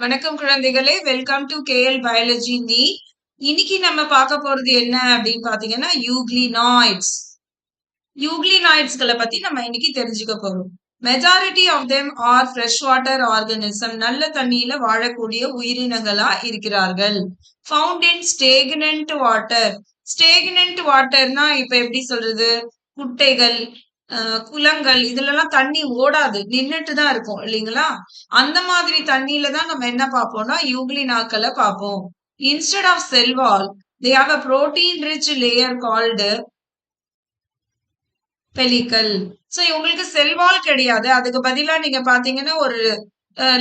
வணக்கம் குழந்தைகளே. Welcome to KL biology நீ இன்னைக்கு நம்ம பார்க்க போறது என்ன அப்படின்னு பாத்தீங்கன்னா யூக்ளினாய்ட்ஸ். யூக்ளினாய்ட்ஸ்களை பத்தி நம்ம இன்னைக்கு தெரிஞ்சுக்க போறோம். Majority of them are fresh water organism நல்ல தண்ணியில வாழக்கூடிய உயிரினங்களா இருக்கிறார்கள். ஃபவுண்ட் இன் ஸ்டேக்னன்ட் வாட்டர் ஸ்டேக்னன்ட் வாட்டர்னா இப்ப எப்படி சொல்றது? குட்டைகள் குளங்கள் இதுலலாம் தண்ணி ஓடாது. நின்னுட்டு தான் இருக்கும் இல்லைங்களா? அந்த மாதிரி தண்ணியில தான் நம்ம என்ன பார்ப்போம்னா யூக்ளினாக்களை பார்ப்போம். Instead of cell wall they have a protein rich layer called pellicle so இவங்களுக்கு செல்வால் கிடையாது. அதுக்கு பதிலா நீங்க பாத்தீங்கன்னா ஒரு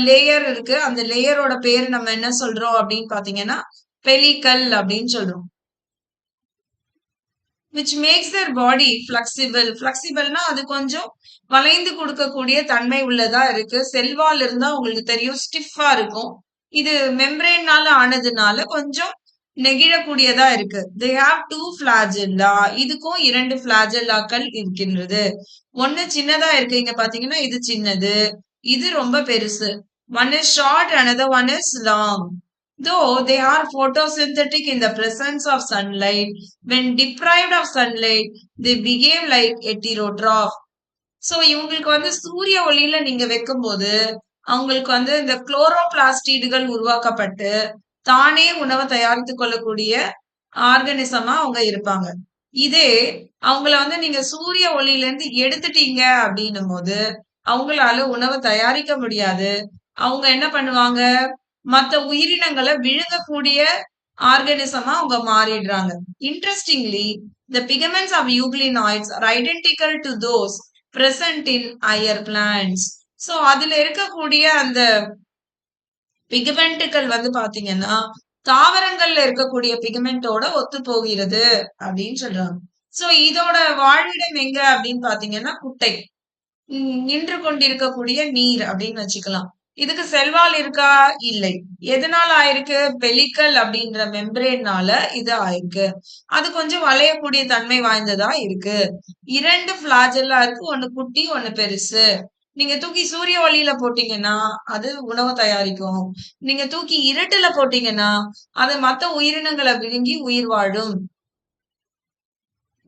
லேயர் இருக்கு. அந்த லேயரோட பேர் நம்ம என்ன சொல்றோம் அப்படின்னு பாத்தீங்கன்னா பெலிக்கல் அப்படின்னு சொல்றோம். விச் மேக்ஸ் தர் பாடி ஃபிளக்சிபிள் ஃபிளக்சிபிள்னா அது கொஞ்சம் வளைந்து கொடுக்கக்கூடிய தன்மை உள்ளதா இருக்கு. செல்வால் இருந்தா உங்களுக்கு தெரியும் ஸ்டிஃபா இருக்கும். இது மெம்பரேனால ஆனதுனால கொஞ்சம் நெகிழக்கூடியதா இருக்கு. தே ஹாவ் டூ பிளாஜெல்லா இதுக்கும் இரண்டு பிளாஜெல்லாக்கள் இருக்கின்றது. ஒண்ணு சின்னதா இருக்கு. இங்க பாத்தீங்கன்னா இது சின்னது. இது ரொம்ப பெருசு. One is short another one is long though they are photosynthetic in the presence of sunlight when deprived of sunlight they behave like heterotroph so இவங்களுக்கு வந்து சூரிய ஒளியில நீங்க வைக்கும்போது அவங்களுக்கு வந்து இந்த குளோரோபிளாஸ்டீடுகள் உருவாக்கப்பட்டு தானே உணவை தயாரித்து கொள்ளக்கூடிய ஆர்கனிசமா அவங்க இருப்பாங்க. இதே அவங்கள வந்து நீங்க சூரிய ஒளியில இருந்து எடுத்துட்டீங்க அப்படின்னும் போது அவங்களால உணவை தயாரிக்க முடியாது. அவங்க என்ன பண்ணுவாங்க? மத்த உயிரினங்களை விழுங்கக்கூடிய ஆர்கனிசமா அவங்க மாறிடுறாங்க. Interestingly the pigments of euglenoids are identical to those present in higher plants so அதுல இருக்கக்கூடிய அந்த பிகமெண்ட்டுகள் வந்து பாத்தீங்கன்னா தாவரங்கள்ல இருக்கக்கூடிய பிகமெண்டோட ஒத்து போகிறது அப்படின்னு சொல்றாங்க. சோ இதோட வாழ்விடம் எங்க அப்படின்னு பாத்தீங்கன்னா குட்டை. நின்று கொண்டிருக்கக்கூடிய நீர் அப்படின்னு வச்சுக்கலாம். இதுக்கு செல்வால் இருக்கா? இல்லை. எதனால ஆயிருக்கு? பெலிக்கல் அப்படின்ற மெம்பரேனால இது ஆயிருக்கு. அது கொஞ்சம் வளையக்கூடிய தன்மை வாய்ந்ததா இருக்கு. இரண்டு பிளாஜெல்லா இருக்கு. ஒண்ணு குட்டி ஒண்ணு பெருசு. நீங்க தூக்கி சூரிய ஒளியில போட்டீங்கன்னா அது உணவு தயாரிக்கும். நீங்க தூக்கி இருட்டுல போட்டீங்கன்னா அது மத்த உயிரினங்களை விழுங்கி உயிர் வாழும்.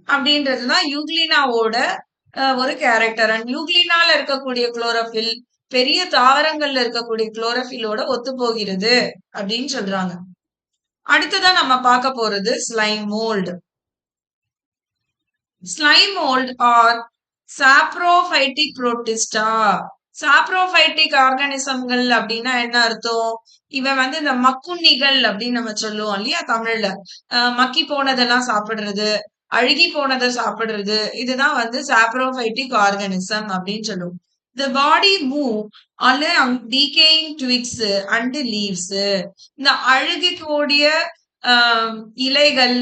அப்படின்றதுதான் யூக்ளினாவோட ஒரு கேரக்டர் அண்ட் யூக்ளினால இருக்கக்கூடிய குளோரோஃபில் பெரிய தாவரங்கள்ல இருக்கக்கூடிய குளோரோஃபிலோட ஒத்து போகிறது அப்படின்னு சொல்றாங்க. அடுத்ததா நம்ம பார்க்க போறது slime mould slime mould are saprophytic protista saprophytic ஆர்கானிசம்கள் அப்படின்னா என்ன அர்த்தம்? இவன் வந்து இந்த மக்குண்ணிகள் அப்படின்னு நம்ம சொல்லுவோம் இல்லையா தமிழ்ல. மக்கி போனதெல்லாம் சாப்பிடுறது அழுகி போனதை சாப்பிடுறது இதுதான் வந்து சாப்ரோஃபைட்டிக் ஆர்கானிசம் அப்படின்னு சொல்லுவோம். The body move along decaying twigs and leaves இந்த அழுகக்கூடிய ஆஹ் இலைகள்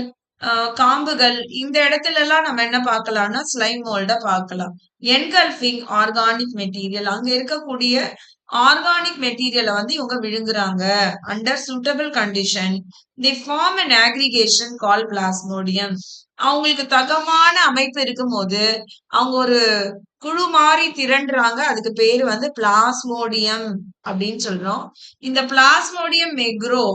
காம்புகள் இந்த இடத்துல எல்லாம் நம்ம என்ன பார்க்கலாம்னா ஸ்லைம் மோல்ட பார்க்கலாம். என்கல்ஃபிங் ஆர்கானிக் மெட்டீரியல் அங்க இருக்கக்கூடிய ஆர்கானிக் மெட்டீரியலை வந்து இவங்க விழுங்குறாங்க. Under suitable condition the form and aggregation call plasmodium அவங்களுக்கு தகமான அமைப்பு இருக்கும்போது அவங்க ஒரு குழு மாதிரி திரண்டுறாங்க. அதுக்கு பேரு வந்து பிளாஸ்மோடியம் அப்படின்னு சொல்றோம். இந்த plasmodium may grow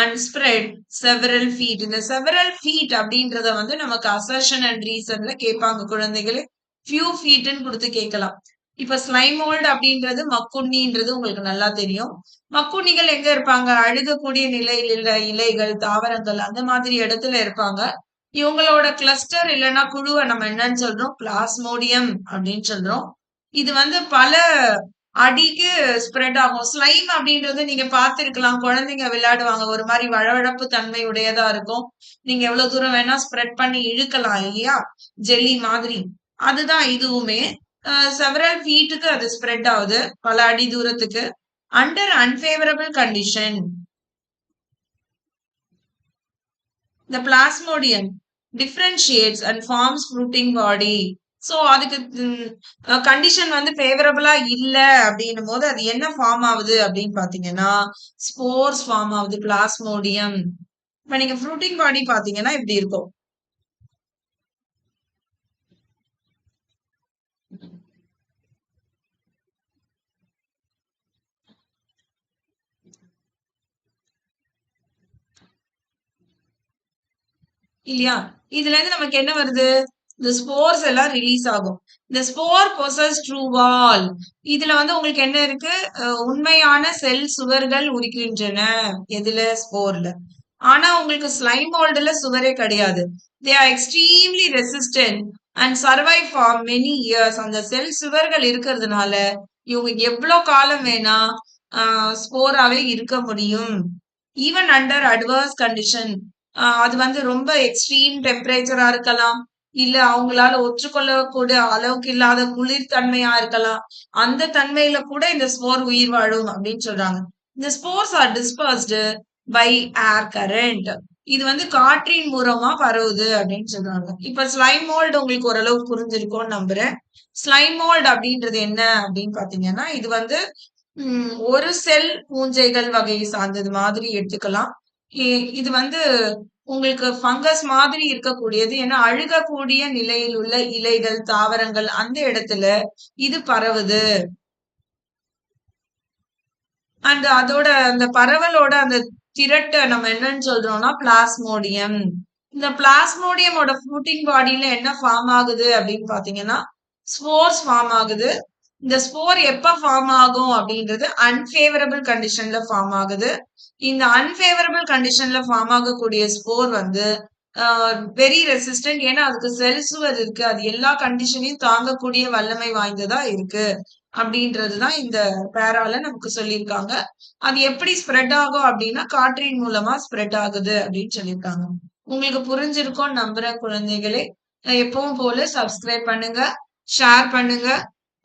and spread several feet இந்த செவரல் ஃபீட் அப்படின்றத வந்து நமக்கு அசர்ஷன் அண்ட் ரீசன்ல கேட்பாங்க குழந்தைகளே. ஃபியூ ஃபீட்னு கொடுத்து கேட்கலாம். இப்ப ஸ்லைமோல்டு அப்படின்றது மக்குண்ணின்றது உங்களுக்கு நல்லா தெரியும். மக்குண்ணிகள் எங்க இருப்பாங்க? அழுகக்கூடிய நிலையில் இலைகள் தாவரங்கள் அந்த மாதிரி இடத்துல இருப்பாங்க. இவங்களோட கிளஸ்டர் இல்லைன்னா குழுவை நம்ம என்னன்னு சொல்றோம்? பிளாஸ்மோடியம் அப்படின்னு சொல்றோம். இது வந்து பல அடிக்கு ஸ்ப்ரெட் ஆகும். ஸ்லைம் அப்படின்றது நீங்க பார்த்துருக்கலாம். குழந்தைங்க விளையாடுவாங்க. ஒரு மாதிரி வழவழப்பு தன்மை உடையதா இருக்கும். நீங்க எவ்வளவு தூரம் வேணா ஸ்ப்ரெட் பண்ணி இழுக்கலாம் இல்லையா? ஜெல்லி மாதிரி. அதுதான் இதுவுமே. செவரல் ஃபீட்டுக்கு அது ஸ்ப்ரெட் ஆகுது. பல அடி தூரத்துக்கு. அண்டர் அன்ஃபேவரபிள் கண்டிஷன் இந்த plasmodium differentiates and forms fruiting body so அதுக்கு கண்டிஷன் வந்து ஃபேவரபிளா இல்லை அப்படின்னும் போது அது என்ன ஃபார்ம் ஆகுது அப்படின்னு பாத்தீங்கன்னா ஸ்போர்ஸ் ஃபார்ம் ஆகுது பிளாஸ்மோடியம் இப்போ நீங்க ஃப்ரூட்டிங் பாடி பாத்தீங்கன்னா இப்படி இருக்கும். இல்லையா? இதுல இருந்து நமக்கு என்ன வருது? இந்த ஸ்போர்ஸ் எல்லாம் ரிலீஸ் ஆகும். இந்த ஸ்போர் பொசஸ் ட்ரூவால் இதுல வந்து உங்களுக்கு என்ன இருக்கு? உண்மையான செல் சுவர்கள் உரிக்கின்றன. எதுல? ஸ்போர்ல. ஆனா உங்களுக்கு ஸ்லைம் மோல்டுல சுவரே கிடையாது. They are extremely resistant and survive for many years. அந்த செல் சுவர்கள் இருக்கிறதுனால, இவங்க எவ்வளோ காலம் வேணா ஸ்போராகவே ஸ்போராவே இருக்க முடியும். Even under adverse condition. அது வந்து ரொம்ப எக்ஸ்ட்ரீம் டெம்பரேச்சரா இருக்கலாம். இல்ல அவங்களால ஒற்றுக்கொள்ளக்கூடிய அளவுக்கு இல்லாத குளிர் தன்மையா இருக்கலாம். அந்த தன்மையில கூட இந்த ஸ்போர் உயிர் வாழும் அப்படின்னு சொல்றாங்க. இந்த spores are dispersed by air current. இது வந்து காற்றின் மூலமா பரவுது அப்படின்னு சொல்றாங்க. இப்ப ஸ்லைம் மோல்டு உங்களுக்கு ஓரளவு புரிஞ்சிருக்கும்னு நம்புறேன். ஸ்லைம் மோல்டு அப்படின்றது என்ன அப்படின்னு பாத்தீங்கன்னா இது வந்து ஒரு செல் பூஞ்சைகள் வகையை சார்ந்தது மாதிரி எடுத்துக்கலாம். இது வந்து உங்களுக்கு ஃபங்கஸ் மாதிரி இருக்கக்கூடியது. ஏன்னா, அழுகக்கூடிய நிலையில் உள்ள இலைகள், தாவரங்கள் அந்த இடத்துல இது பரவுது. அண்ட் அதோட அந்த பரவலோட அந்த திரட்ட நம்ம என்னன்னு சொல்றோம்னா, பிளாஸ்மோடியம். இந்த பிளாஸ்மோடியமோட ஃபுட்டிங் பாடியில என்ன ஃபார்ம் ஆகுது அப்படின்னு பாத்தீங்கன்னா ஸ்போர்ஸ் ஃபார்ம் ஆகுது. இந்த ஸ்போர் எப்ப ஃபார்ம் ஆகும் அப்படின்றது அன்ஃபேவரபிள் கண்டிஷன்ல ஃபார்ம் ஆகுது. இந்த அன்ஃபேவரபிள் கண்டிஷன்ல ஃபார்ம் ஆகக்கூடிய ஸ்போர் வந்து வெரி ரெசிஸ்டன்ட். ஏன்னா, அதுக்கு செல் சுவர் இருக்கு. அது எல்லா கண்டிஷனையும் தாங்கக்கூடிய வல்லமை வாய்ந்ததா இருக்கு. அப்படின்றது தான் இந்த பேரால நமக்கு சொல்லியிருக்காங்க. அது எப்படி ஸ்ப்ரெட் ஆகும் அப்படின்னா, காற்றின் மூலமா ஸ்ப்ரெட் ஆகுது அப்படின்னு சொல்லியிருக்காங்க. உங்களுக்கு புரிஞ்சிருக்கும் நம்புற குழந்தைகளே. எப்பவும் போல சப்ஸ்கிரைப் பண்ணுங்க, ஷேர் பண்ணுங்க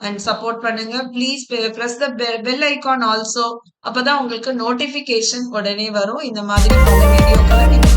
அண்ட் சப்போர்ட் பண்ணுங்க. ப்ளீஸ் பெ த பெ பெல் ஐக்கான் ஆல்சோ. அப்பதான் உங்களுக்கு நோட்டிஃபிகேஷன் உடனே வரும். இந்த மாதிரி வீடியோக்களை நீங்க